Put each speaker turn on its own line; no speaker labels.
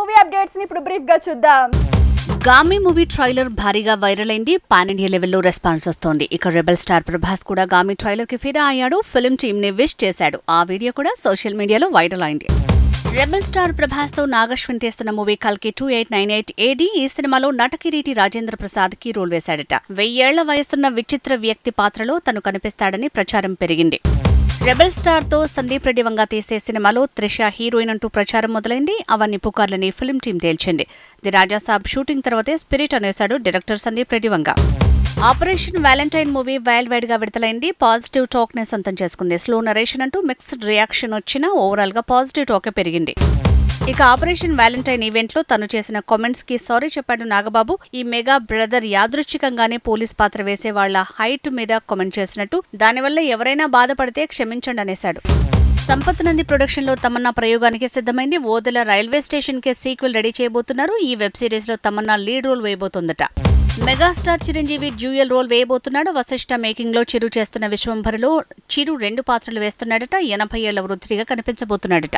Movie అప్డేట్స్ని ఇప్పుడు బ్రీఫ్గా చూద్దాం.
గామి మూవీ ట్రైలర్ భారీగా వైరల్ అయింది. పాన్ ఇండియా లెవెల్లో రెస్పాన్స్ వస్తోంది. ఇక రెబల్ స్టార్ ప్రభాస్ కూడా గామి ట్రైలర్కి ఫిదా అయ్యాడు. ఫిల్మ్ టీమ్ని విష్ చేశాడు. ఆ వీడియో కూడా సోషల్ మీడియాలో వైరల్ అయింది. రెబల్ స్టార్ ప్రభాస్తో నాగశ్విన్ తీస్తున్న మూవీ కల్కి two eight nine eight AD ఈ సినిమాలో నటకిరీటి రాజేంద్ర ప్రసాద్కి రోల్ వేశాడట. వెయ్యేళ్ళ వయసున్న విచిత్ర వ్యక్తి పాత్రలో తను కనిపిస్తాడని ప్రచారం పెరిగింది. రెబల్ స్టార్తో సందీప్ రెడ్డి వంగ తీసే సినిమాలో త్రిష హీరోయిన్ అంటూ ప్రచారం మొదలైంది. అవన్నీ పుకార్లని ఫిల్మ్ టీం తేల్చింది. ది రాజాసాబ్ షూటింగ్ తర్వాతే Spirit అనేశాడు director Sandeep Reddy Vanga. Operation Valentine movie wild వైడ్గా విడుదలైంది. పాజిటివ్ టాక్ని సొంతం చేసుకుంది. స్లో నరేషన్ అంటూ మిక్స్డ్ రియాక్షన్ వచ్చినా ఓవరాల్గా పాజిటివ్ టాకే పెరిగింది. ఇక ఆపరేషన్ వ్యాలంటైన్ ఈవెంట్లో తను చేసిన కామెంట్స్కి సారీ చెప్పాడు నాగబాబు. ఈ మెగా బ్రదర్ యాదృచ్ఛికంగానే పోలీస్ పాత్ర వేసే వాళ్ళ హైట్ మీద కామెంట్ చేసినట్టు. దానివల్ల ఎవరైనా బాధపడితే క్షమించండి అనేశాడు. సంపత్ నంది ప్రొడక్షన్లో తమన్నా ప్రయోగానికి సిద్ధమైంది. ఓదెల రైల్వే స్టేషన్ కే సీక్వెల్ రెడీ చేయబోతున్నారు. ఈ వెబ్ సిరీస్లో తమన్నా లీడ్ రోల్ వేయబోతోందట. మెగాస్టార్ చిరంజీవి డ్యూయల్ రోల్ వేయబోతున్నాడు. వశిష్ఠ మేకింగ్లో చిరు చేస్తున్న విశ్వంభరలో చిరు రెండు పాత్రలు వేస్తున్నాడట. ఎనభై ఏళ్ళ వృద్ధిగా కనిపించబోతున్నాడట.